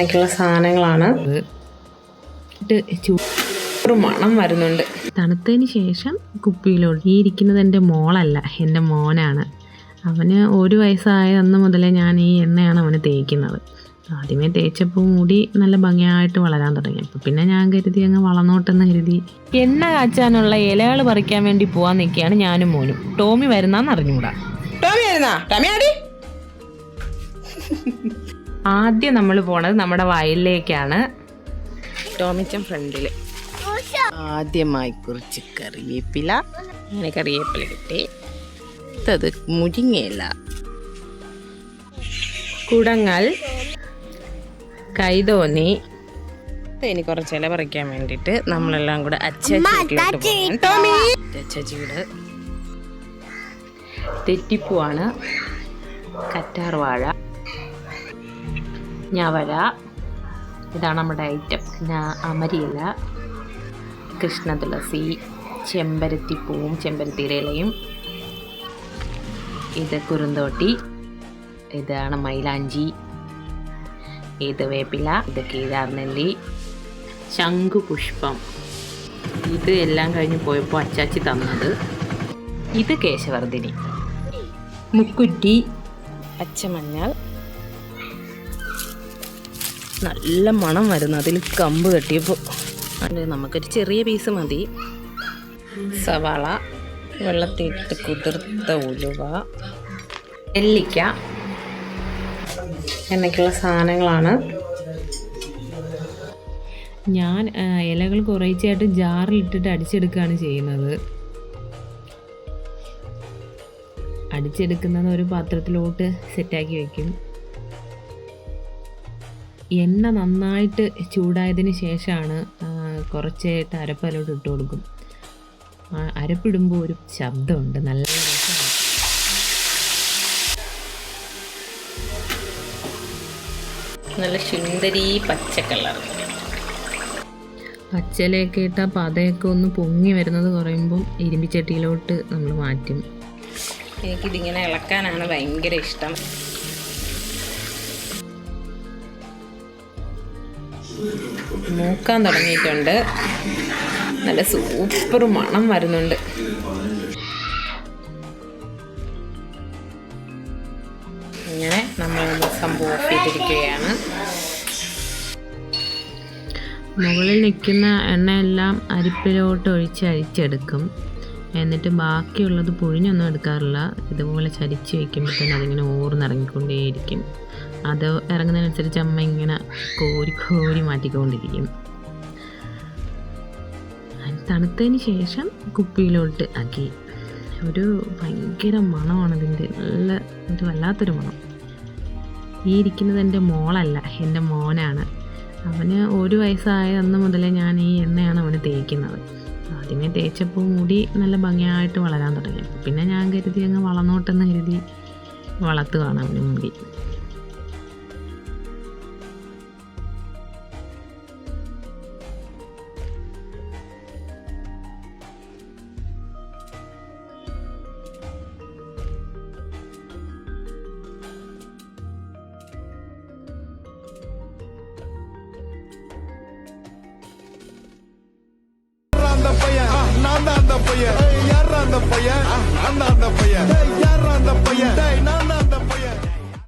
എനിക്കുള്ള സാധനങ്ങളാണ്. ഒരു മണം വരുന്നുണ്ട്. തണുത്തതിന് ശേഷം കുപ്പിയിലോട്ട് ഈ ഇരിക്കുന്നത് എന്റെ മോളല്ല എന്റെ മോനാണ്. അവന് ഒരു വയസ്സായ അന്ന് മുതലേ ഞാൻ ഈ എണ്ണയാണ് അവന് തേക്കുന്നത്. ആദ്യമേ തേച്ചപ്പോൾ മുടി നല്ല ഭംഗിയായിട്ട് വളരാൻ തുടങ്ങി. അപ്പോൾ പിന്നെ ഞാൻ കരുതി അങ്ങ് വളർന്നോട്ടെന്ന് കരുതി. എണ്ണ കാച്ചാനുള്ള ഇലകൾ പറിക്കാൻ വേണ്ടി പോകാൻ നിൽക്കുകയാണ് ഞാനും മോനും. ടോമി വരുന്നാന്ന് അറിഞ്ഞുകൂടാ? ടോമി വരുന്നാ? ടോമി ആടി. ആദ്യം നമ്മൾ പോണത് നമ്മുടെ വയലിലേക്കാണ്. ടോമിച്ചൻ ഫ്രണ്ടിൽ ആദ്യമായി കുറച്ച് കറിവേപ്പില അങ്ങനെ കറിവേപ്പില കിട്ടി അത് മുരിങ്ങയില. കുടങ്ങൽ കൈതോന്നി. ഇനി കുറച്ച് ഇല പറിക്കാൻ വേണ്ടിയിട്ട് നമ്മളെല്ലാം കൂടെ അച്ചാച്ചിയുടെ തെറ്റിപ്പൂവാണ്. കറ്റാർ വാഴ ഞവര ഇതാണ് നമ്മുടെ ഐറ്റം പിന്നെ അമരിയില കൃഷ്ണതുളസി ചെമ്പരത്തിപ്പൂവും ചെമ്പരത്തി ഇലയും ഇത് കുറുന്തോട്ടി ഇതാണ് മൈലാഞ്ചി. ഇത് വേപ്പില ഇത് കീഴാർനെല്ലി. ശംഖുപുഷ്പം ഇത് എല്ലാം കഴിഞ്ഞ് പോയപ്പോൾ അച്ചാച്ചി തന്നത്. ഇത് കേശവർദ്ധിനി. മുക്കുറ്റി പച്ചമഞ്ഞൾ. നല്ല മണം വരുന്നു. അതിൽ കമ്പ് കെട്ടിയപ്പോൾ നമുക്കൊരു ചെറിയ പീസ് മതി. സവാള വെള്ളത്തിട്ട് കുതിർത്ത ഉലുവ നെല്ലിക്ക എന്നൊക്കെയുള്ള സാധനങ്ങളാണ്. ഞാൻ ഇലകൾ കുറേച്ചായിട്ട് ജാറിലിട്ടിട്ട് അടിച്ചെടുക്കുകയാണ് ചെയ്യുന്നത്. അടിച്ചെടുക്കുന്നത് ഒരു പാത്രത്തിലോട്ട് സെറ്റാക്കി വെക്കും. എണ്ണ നന്നായിട്ട് ചൂടായതിന് ശേഷമാണ് കുറച്ചായിട്ട് അരപ്പലോട്ട് ഇട്ട് കൊടുക്കും. അരപ്പിടുമ്പോൾ ഒരു ശബ്ദമുണ്ട്. നല്ല നല്ല സുന്ദരി പച്ച കളർ. പച്ചലയൊക്കെ ഇട്ട പതയൊക്കെ ഒന്ന് പൊങ്ങി വരുന്നത് കുറയുമ്പം ഇരുമ്പിച്ചട്ടിയിലോട്ട് നമ്മൾ മാറ്റും. എനിക്കിതിങ്ങനെ ഇളക്കാനാണ് ഭയങ്കര ഇഷ്ടം. മൂക്കാൻ തുടങ്ങിയിട്ടുണ്ട്. നല്ല സൂപ്പർ മണം വരുന്നുണ്ട്. ഇങ്ങനെ നമ്മൾ സംഭവം ഓഫ് ചെയ്തിരിക്കുകയാണ്. മുകളിൽ നിൽക്കുന്ന എണ്ണയെല്ലാം അരിപ്പിലോട്ട് ഒഴിച്ച് അരിച്ചെടുക്കും. എന്നിട്ട് ബാക്കിയുള്ളത് പുഴിഞ്ഞൊന്നും എടുക്കാറില്ല. ഇതുപോലെ ചരിച്ച് വയ്ക്കുമ്പോഴത്തേന് അതിങ്ങനെ ഊർന്നിറങ്ങിക്കൊണ്ടേയിരിക്കും അത് ഇറങ്ങുന്നതിനനുസരിച്ച് അമ്മ ഇങ്ങനെ കോരി കോരി മാറ്റിക്കൊണ്ടിരിക്കും. തണുത്തതിന് ശേഷം കുപ്പിയിലോട്ട് ആക്കി. ഒരു ഭയങ്കര മണമാണ് ഇതിന്റെ നല്ല ഒരു വല്ലാത്തൊരു മണം. ഈ ഇരിക്കുന്നത് എന്റെ മോളല്ല എന്റെ മോനാണ്. അവന് ഒരു വയസ്സായ അന്ന് മുതലേ ഞാൻ ഈ എണ്ണയാണ് അവന് തേക്കുന്നത്. ആദ്യമേ തേച്ചപ്പോൾ മുടി നല്ല ഭംഗിയായിട്ട് വളരാൻ തുടങ്ങി. പിന്നെ ഞാൻ കരുതി അങ്ങ് വളർന്നോട്ടെന്ന് കരുതി വളർത്തുകയാണ് അവന് മുടി.